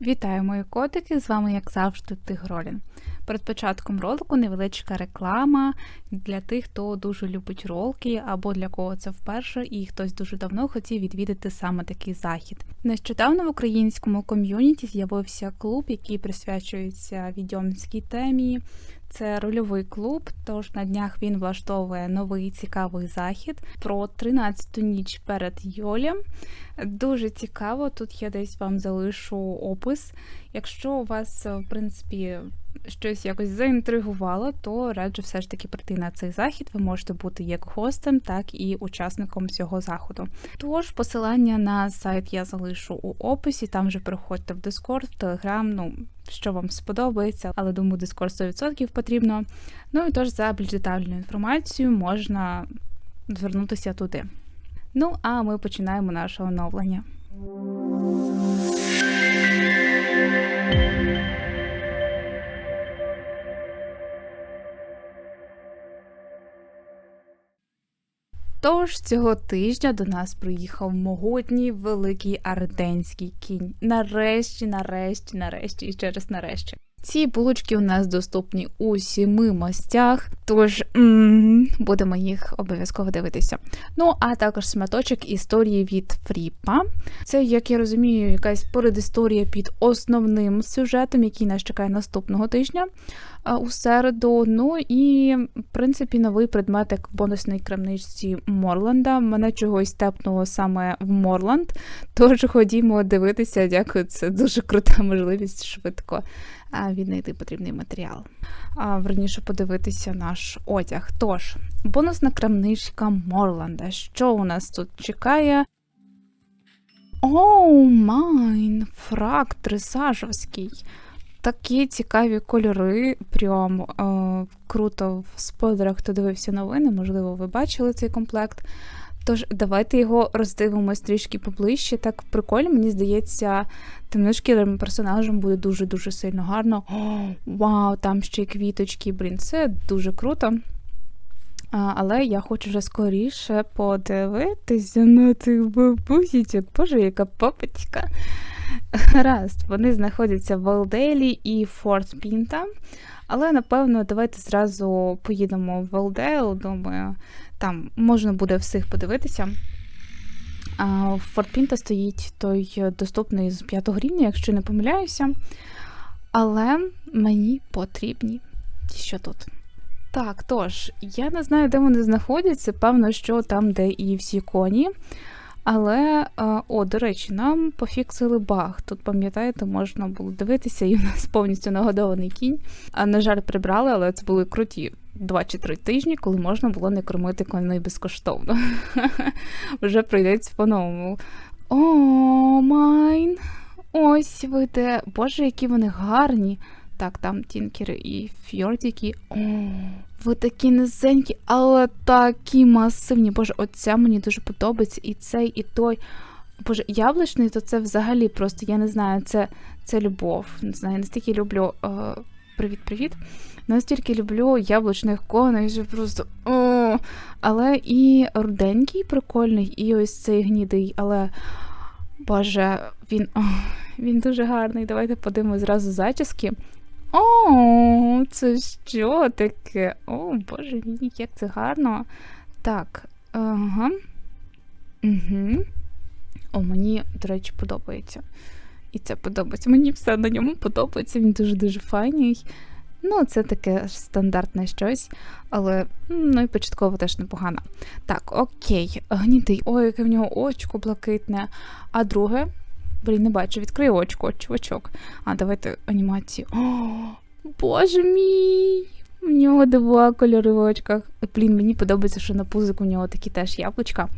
Вітаю, мої котики! З вами, як завжди, Тигролін. Перед початком ролику невеличка реклама для тих, хто дуже любить ролки, або для кого це вперше, і хтось дуже давно хотів відвідати саме такий захід. Нещодавно в українському ком'юніті з'явився клуб, який присвячується відьомській темі. Це рольовий клуб, тож на днях він влаштовує новий цікавий захід про 13-ту ніч перед Йолем. Дуже цікаво, тут я десь вам залишу опис. Якщо у вас, в принципі, щось якось заінтригувало, то раджу все ж таки прийти на цей захід. Ви можете бути як гостем, так і учасником цього заходу. Тож посилання на сайт я залишу у описі. Там вже приходьте в Discord, в Telegram, ну що вам сподобається, але думаю, Discord 100% потрібно. Ну і тож за більш детальну інформацію можна звернутися туди. Ну, а ми починаємо наше оновлення. Тож цього тижня до нас приїхав могутній великий арденський кінь. Нарешті, нарешті, нарешті і ще раз нарешті. Ці булочки у нас доступні у сіми мастях, тож м будемо їх обов'язково дивитися. Ну, а також сматочок історії від Фріпа. Це, як я розумію, якась передісторія під основним сюжетом, який нас чекає наступного тижня у середу. Ну і, в принципі, новий предметик в бонусній крамничці Морланда. Мене чогось тепнуло саме в Морланд. Тож ходімо дивитися, дякую, це дуже крута можливість швидко віднайти потрібний матеріал. Верніше подивитися наш одяг. Тож, бонусна крамничка Морланда. Що у нас тут чекає? Оу, майн! Фрак трисажовський такі цікаві кольори. Прям е, круто в спойлерах, хто дивився новини, можливо, ви бачили цей комплект. Тож, давайте його роздивимось трішки поближче. Так прикольно, мені здається, темношкірим персонажем буде дуже-дуже сильно гарно. О, Вау, там ще й квіточки, блін, це дуже круто. А, Але я хочу вже скоріше подивитися на цих бабусічок. Боже, яка попочка. Гаразд, вони знаходяться в Елделі і Форт Пінта. Але, напевно, давайте зразу поїдемо в Елдейл. Думаю, там можна буде всіх подивитися. В Форт Пінта стоїть той доступний з 5 рівня, якщо не помиляюся. Але мені потрібні. Що тут? Так, тож, я не знаю, де вони знаходяться. Певно, що там, де і всі коні. Але, о, до речі, нам пофіксили баг. Тут, пам'ятаєте, можна було дивитися, і у нас повністю нагодований кінь. А, на жаль, прибрали, але це були круті 2 чи 3 тижні, коли можна було не кормити коней безкоштовно. Вже прийдеться по-новому. О, майн! Ось ви де. Боже, які вони гарні. Так, там тінкери і фьордіки. О, ви такі низенькі, але такі масивні. Боже, оця мені дуже подобається. І цей, і той. Боже, яблучний, то це взагалі просто, я не знаю, це це любов. Не знаю, я настільки люблю. Привіт-привіт. Е, настільки люблю яблучних коней, що просто. О! Але і руденький, прикольний, і ось цей гнідий, але. Боже, він о, він дуже гарний. Давайте подивимо зразу зачіски. О, це що таке? О, боже мій, як це гарно. Так. ага. Угу. О, мені, до речі, подобається. І це подобається. Мені все на ньому подобається, він дуже-дуже файний. Ну, це таке стандартне щось, але ну і початково теж непогано. Так, окей, гнітий. Ой, яке в нього очко блакитне. А друге Блін, не бачу, відкрию очко, чувачок. А, давайте анімації. О, Боже мій! У нього два кольори в очках. Блін, мені подобається, що на пузику у нього такі теж яблучка.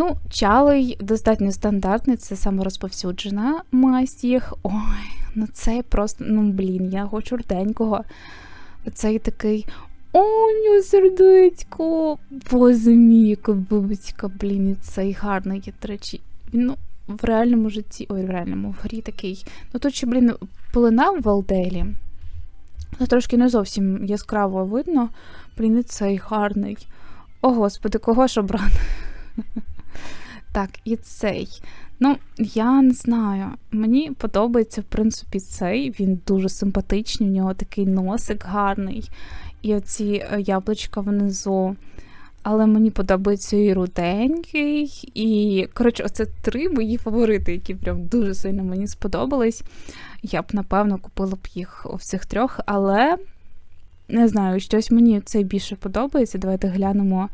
Ну, чалий достатньо стандартний, це саморозповсюджена масть їх. Ой, ну це просто, ну блін, я хочу рденького. Цей такий. О, у нього сердечко! Мій, бубочка, блін, і цей гарний, є, до речі. Він, ну, в реальному житті, ой, в реальному в грі такий. Ну тут ще, блін, полина в Валделі. Це трошки не зовсім яскраво видно. Блін, і цей гарний. О, господи, кого ж обрати? Так, і цей. Ну, я не знаю. Мені подобається, в принципі, цей. Він дуже симпатичний, у нього такий носик гарний, і оці е, яблучка внизу. Але мені подобається і руденький, і, коротше, оце три мої фаворити, які прям дуже сильно мені сподобались. Я б, напевно, купила б їх у всіх трьох, але не знаю, щось мені цей більше подобається. Давайте глянемо,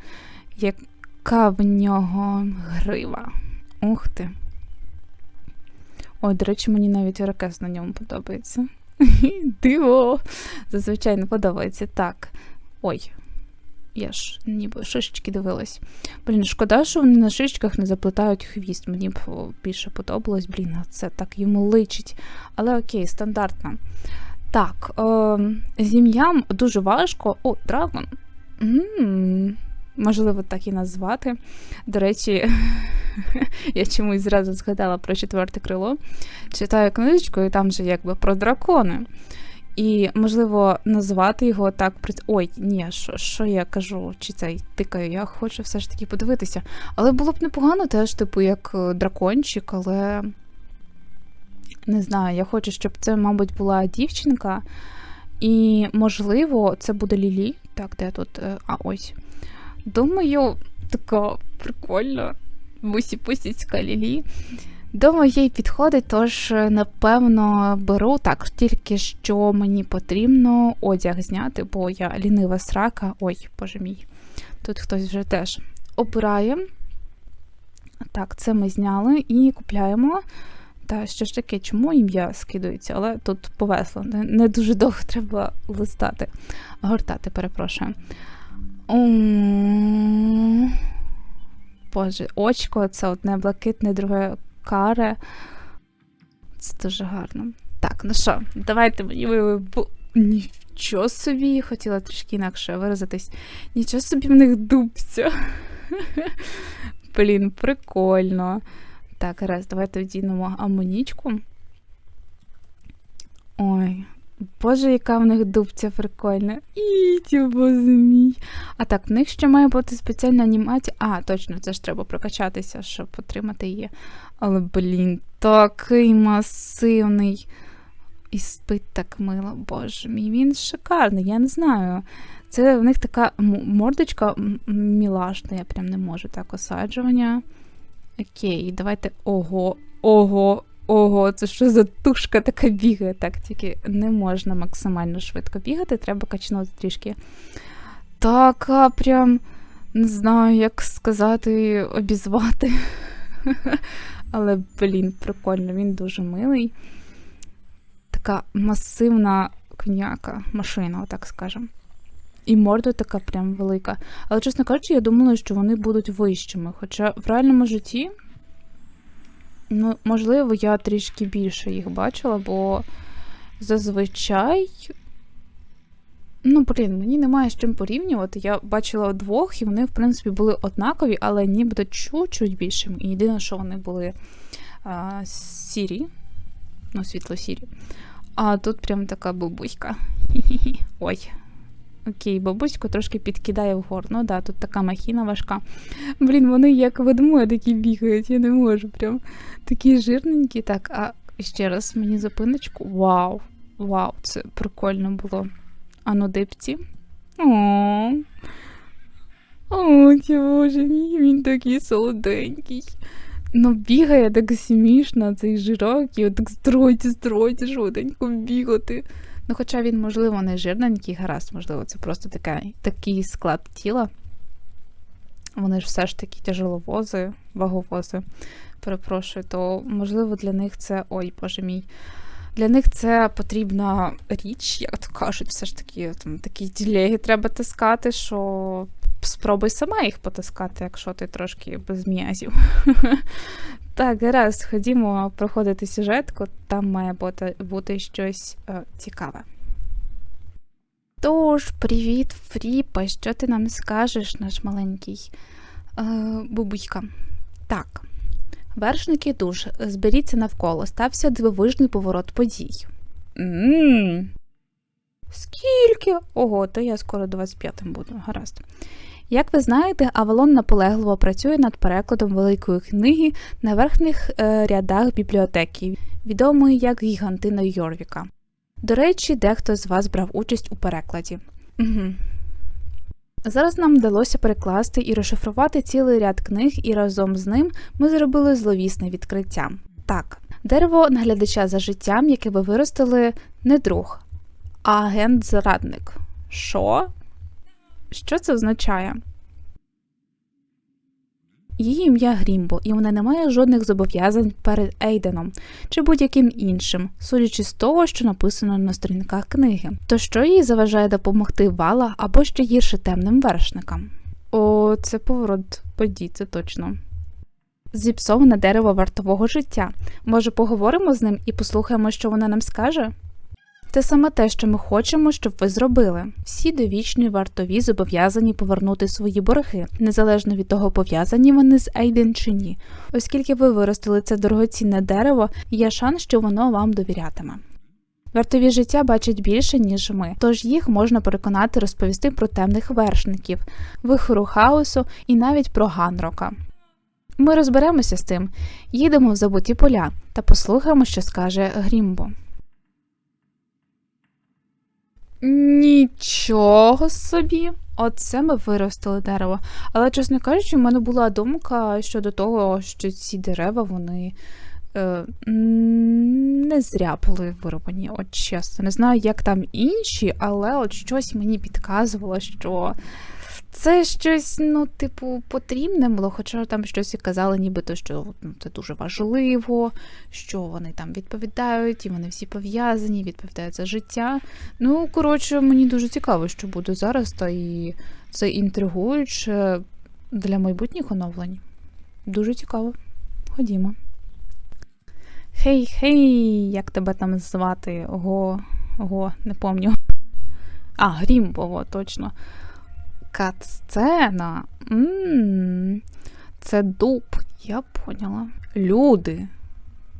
яка в нього грива. Ух ти. Ой, до речі, мені навіть ракес на ньому подобається. Диво! Зазвичай не подобається. Так. Ой. Я ж ніби шишечки дивилась. Блін, шкода, що вони на шишечках не заплетають хвіст. Мені б більше подобалось, блін, а це так йому личить. Але окей, стандартно. Так, е, зім'ям дуже важко. О, драгон. М-м, Можливо, так і назвати. До речі, я чомусь зразу згадала про четверте крило. Читаю книжечку, і там же якби про дракони. І, можливо, назвати його так. Ой, ні, що, що я кажу, чи це тикаю, я хочу все ж таки подивитися. Але було б непогано теж, типу, як е, дракончик, але не знаю, я хочу, щоб це, мабуть, була дівчинка. І, можливо, це буде Лілі. Так, де тут? Е, А, ось. Думаю, така прикольна мусі-пусіцька Лілі. Думаю, їй підходить, тож, напевно, беру так, тільки що мені потрібно одяг зняти, бо я лінива срака. Ой, боже мій. Тут хтось вже теж обирає. Так, це ми зняли і купляємо. Та що ж таке, чому ім'я скидується? Але тут повесло. Не, не дуже довго треба листати. Гортати, перепрошую. Боже, очко це одне блакитне, друге каре. Це дуже гарно. Так, ну що, давайте мені ви. Нічого собі, хотіла трішки інакше виразитись. Нічого собі в них дубця. Блін, прикольно. Так, раз, давайте вдінемо амунічку. Ой, боже, яка в них дубця прикольна. І боже мій. А так, в них ще має бути спеціальна анімація. А, точно, це ж треба прокачатися, щоб отримати її. Але, блін, такий масивний. І спить так мило. Боже мій, він шикарний, я не знаю. Це в них така мордочка мілашна, я прям не можу так осаджування. Окей, давайте. Ого, ого, ого, це що за тушка така бігає? Так, тільки не можна максимально швидко бігати, треба качнути трішки. Така прям, не знаю, як сказати, обізвати. Але, блін, прикольно, він дуже милий. Така масивна коняка, машина, отак скажемо. І морда така прям велика. Але, чесно кажучи, я думала, що вони будуть вищими. Хоча в реальному житті, ну, можливо, я трішки більше їх бачила, бо зазвичай. Ну, блін, мені немає з чим порівнювати. Я бачила двох, і вони, в принципі, були однакові, але нібито чуть-чуть більшими. І єдине, що вони були а, сірі, ну, світло-сірі. А тут прям така бабуська. Ой. Окей, бабуську трошки підкидає вгору. Ну да, тут така махіна важка. Блін, вони як ведмої такі бігають, я не можу. Прям такі жирненькі. Так, а ще раз мені зупиночку. Вау! Вау, це прикольно було. Ану, дипці. О, О, ті боже мій, він такий солоденький. Ну, бігає так смішно, цей жирок, і так стройте, стройте, жоденько бігати. Ну, хоча він, можливо, не жирненький, гаразд, можливо, це просто така, такий склад тіла. Вони ж все ж таки тяжеловози, ваговози, перепрошую, то можливо для них це. Ой, боже мій. Для них це потрібна річ, як то кажуть, все ж таки там такі ділеги треба тискати, що спробуй сама їх потаскати, якщо ти трошки без м'язів. Так, гаразд, ходімо проходити сюжетку, там має бути, бути щось е, цікаве. Тож, привіт, Фріпа, що ти нам скажеш, наш маленький е, бубуйка? Так. Вершники душ, зберіться навколо, стався дивовижний поворот подій. Ммм. Скільки? Ого, то я скоро 25-м буду, гаразд. Як ви знаєте, Авалон наполегливо працює над перекладом великої книги на верхніх е, рядах бібліотеки, відомої як Гігантина Йорвіка. До речі, дехто з вас брав участь у перекладі. Угу. Зараз нам вдалося перекласти і розшифрувати цілий ряд книг, і разом з ним ми зробили зловісне відкриття. Так, дерево наглядача за життям, яке ви виростили, не друг, а агент-зрадник. Що? Що це означає? Її ім'я Грімбо, і вона не має жодних зобов'язань перед Ейденом чи будь-яким іншим, судячи з того, що написано на сторінках книги. То що їй заважає допомогти вала або ще гірше темним вершникам? О, це поворот подій, це точно. Зіпсоване дерево вартового життя. Може, поговоримо з ним і послухаємо, що вона нам скаже? Це саме те, що ми хочемо, щоб ви зробили. Всі довічні вартові зобов'язані повернути свої борги, незалежно від того, пов'язані вони з Ейден чи ні. Оскільки ви виростили це дорогоцінне дерево, є шанс, що воно вам довірятиме. Вартові життя бачать більше, ніж ми, тож їх можна переконати розповісти про темних вершників, вихору хаосу і навіть про Ганрока. Ми розберемося з цим, їдемо в забуті поля та послухаємо, що скаже Грімбо. Нічого собі. Оце ми виростили дерево. Але, чесно кажучи, в мене була думка щодо того, що ці дерева вони е, не зря були вироблені. От чесно. Не знаю, як там інші, але от щось мені підказувало, що це щось, ну, типу, потрібне було, хоча там щось і казали, нібито, що ну, це дуже важливо, що вони там відповідають, і вони всі пов'язані, відповідають за життя. Ну, коротше, мені дуже цікаво, що буде зараз, та і це інтригуюче для майбутніх оновлень. Дуже цікаво. Ходімо. Хей, хей, як тебе там звати? Ого, ого, не помню. А, Грімбово, точно. Катсцена. Ммм, це дуб, я поняла. Люди,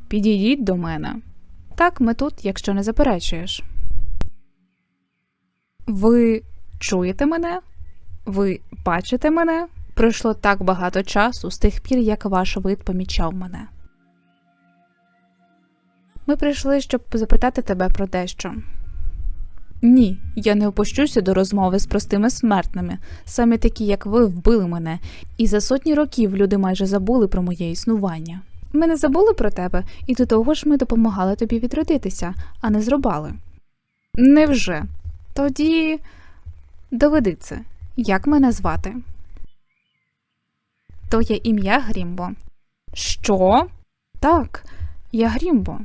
підійдіть до мене. Так, ми тут, якщо не заперечуєш. Ви чуєте мене? Ви бачите мене? Пройшло так багато часу з тих пір, як ваш вид помічав мене. Ми прийшли, щоб запитати тебе про дещо. Ні, я не опущуся до розмови з простими смертними, саме такі, як ви, вбили мене, і за сотні років люди майже забули про моє існування. Ми не забули про тебе, і до того ж ми допомагали тобі відродитися, а не зрубали. Невже? Тоді доведи це. Як мене звати? Твоє ім'я Грімбо. Що? Так, я Грімбо.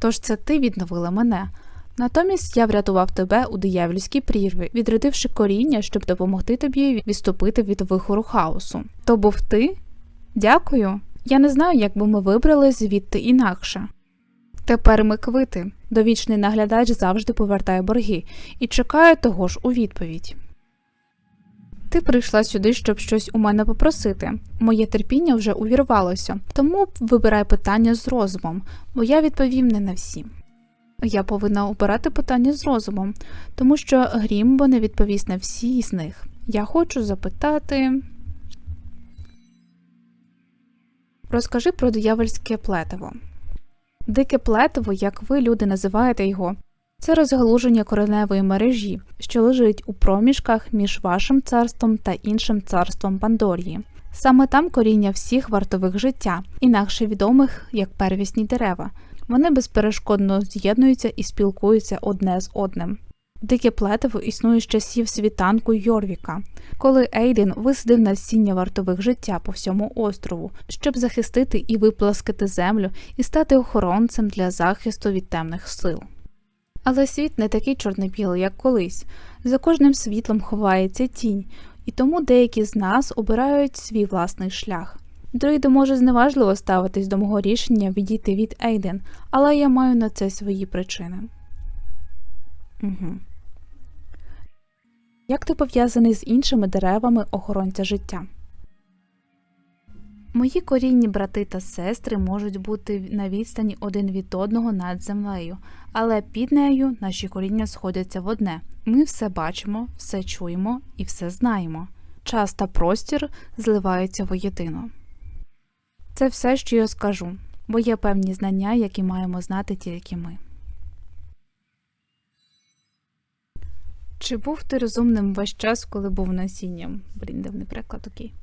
Тож це ти відновила мене. Натомість я врятував тебе у диявольській прірві, відродивши коріння, щоб допомогти тобі відступити від вихору хаосу. То був ти? Дякую. Я не знаю, як би ми вибрали звідти інакше. Тепер ми квити. Довічний наглядач завжди повертає борги і чекає того ж у відповідь. Ти прийшла сюди, щоб щось у мене попросити. Моє терпіння вже увірвалося, тому вибирай питання з розумом, бо я відповім не на всі. Я повинна обирати питання з розумом, тому що Грімбо не відповість на всі з них. Я хочу запитати. Розкажи про диявольське плетиво. Дике плетиво, як ви, люди, називаєте його, це розгалуження кореневої мережі, що лежить у проміжках між вашим царством та іншим царством Пандорії. Саме там коріння всіх вартових життя, інакше відомих як первісні дерева. Вони безперешкодно з'єднуються і спілкуються одне з одним. Дике плетиво існує з часів світанку Йорвіка, коли Ейден висадив насіння вартових життя по всьому острову, щоб захистити і випласкати землю і стати охоронцем для захисту від темних сил. Але світ не такий чорно-білий, як колись. За кожним світлом ховається тінь, і тому деякі з нас обирають свій власний шлях. Друїду може зневажливо ставитись до мого рішення відійти від Ейден, але я маю на це свої причини. Угу. Як ти пов'язаний з іншими деревами охоронця життя? Мої корінні брати та сестри можуть бути на відстані один від одного над землею, але під нею наші коріння сходяться в одне, Ми все бачимо, все чуємо і все знаємо. Час та простір зливаються воєдино. Це все, що я скажу, бо є певні знання, які маємо знати тільки ми. Чи був ти розумним весь час, коли був насінням? Блін, дивний приклад, окей.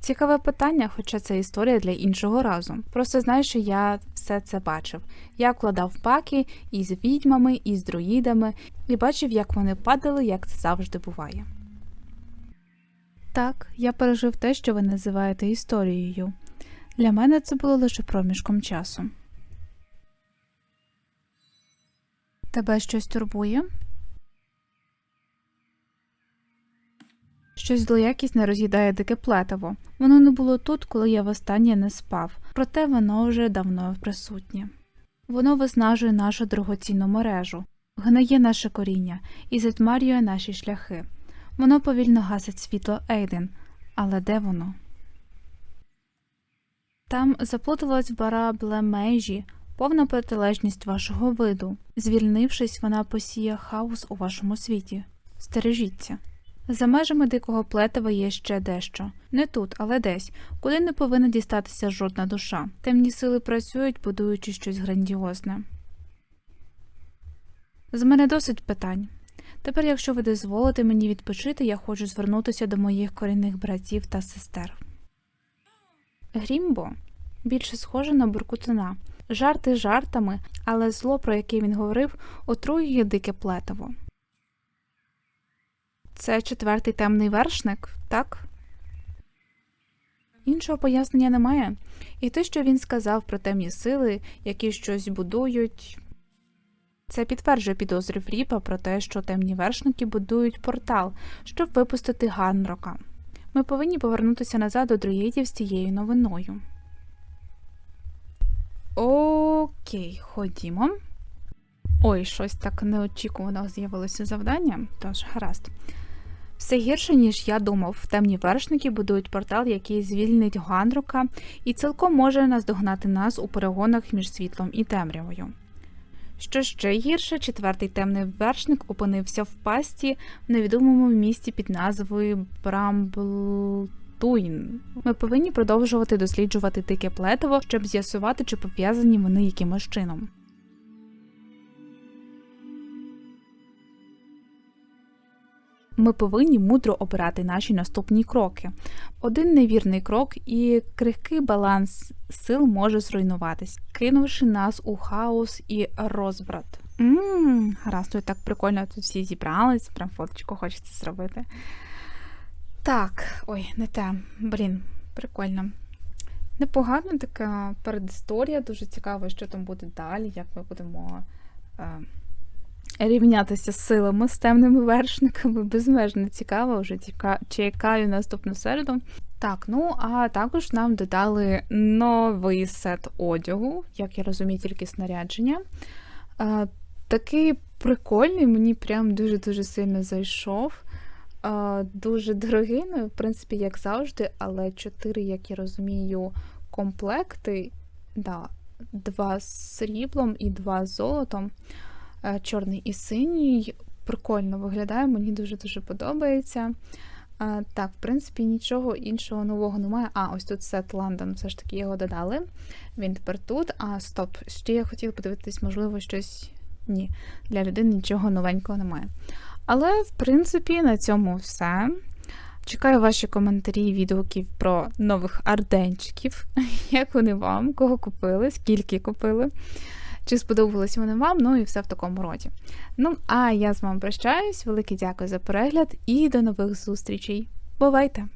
Цікаве питання, хоча це історія для іншого разу. Просто знаю, що я все це бачив. Я вкладав паки із відьмами, і з друїдами, і бачив, як вони падали, як це завжди буває. Так, я пережив те, що ви називаєте історією. Для мене це було лише проміжком часу. Тебе щось турбує? Щось злоякісне роз'їдає дике плетиво. Воно не було тут, коли я востаннє не спав, проте воно вже давно присутнє. Воно виснажує нашу дорогоцінну мережу, гниє наше коріння і затьмарює наші шляхи. Воно повільно гасить світло Ейден, але де воно? Там заплуталась бара блемежі, повна протилежність вашого виду. Звільнившись, вона посіє хаос у вашому світі. Стережіться. За межами дикого плетива є ще дещо. Не тут, але десь, куди не повинна дістатися жодна душа. Темні сили працюють, будуючи щось грандіозне. З мене досить питань. Тепер, якщо ви дозволите мені відпочити, я хочу звернутися до моїх корінних братів та сестер. Грімбо більше схоже на буркутина. Жарти жартами, але зло, про яке він говорив, отруює дике плетиво. Це четвертий темний вершник, так? Іншого пояснення немає. І те, що він сказав про темні сили, які щось будують. Це підтверджує підозри Фріпа про те, що темні вершники будують портал, щоб випустити Ганрока. Ми повинні повернутися назад до друїдів з цією новиною. Окей, ходімо. Ой, щось так неочікувано з'явилося завдання, тож гаразд. Все гірше, ніж я думав. Темні вершники будують портал, який звільнить Ганрука, і цілком може наздогнати нас у перегонах між світлом і темрявою. Що ще гірше, четвертий темний вершник опинився в пасті в невідомому місті під назвою Брамблтуін. Ми повинні продовжувати досліджувати дике плетиво, щоб з'ясувати, чи пов'язані вони якимось чином. Ми повинні мудро обирати наші наступні кроки. Один невірний крок і крихкий баланс сил може зруйнуватись, кинувши нас у хаос і розбрат. Ммм, гаразд, тут так прикольно тут всі зібрались, прям фоточку хочеться зробити. Так, ой, не те. Блін, прикольно. Непогана така передісторія, дуже цікаво, що там буде далі, як ми будемо. Е рівнятися з силами з темними вершниками. Безмежно цікаво, вже чекаю наступну середу. Так, ну а також нам додали новий сет одягу, як я розумію, тільки снарядження. А, Такий прикольний, мені прям дуже-дуже сильно зайшов. А, Дуже дорогий, ну, в принципі, як завжди, але чотири, як я розумію, комплекти. Да, Два з сріблом і два з золотом. Е, чорний і синій. Прикольно виглядає, мені дуже-дуже подобається. Е, так, в принципі, нічого іншого нового немає. А, ось тут сет Лондон, все ж таки його додали. Він тепер тут. А, стоп, ще я хотіла подивитись, можливо, щось. Ні, для людини нічого новенького немає. Але, в принципі, на цьому все. Чекаю ваші коментарі, відгуків про нових арденчиків. Як вони вам, кого купили, скільки купили чи сподобались вони вам, ну і все в такому роді. Ну, а я з вами прощаюсь. Велике дякую за перегляд і до нових зустрічей. Бувайте!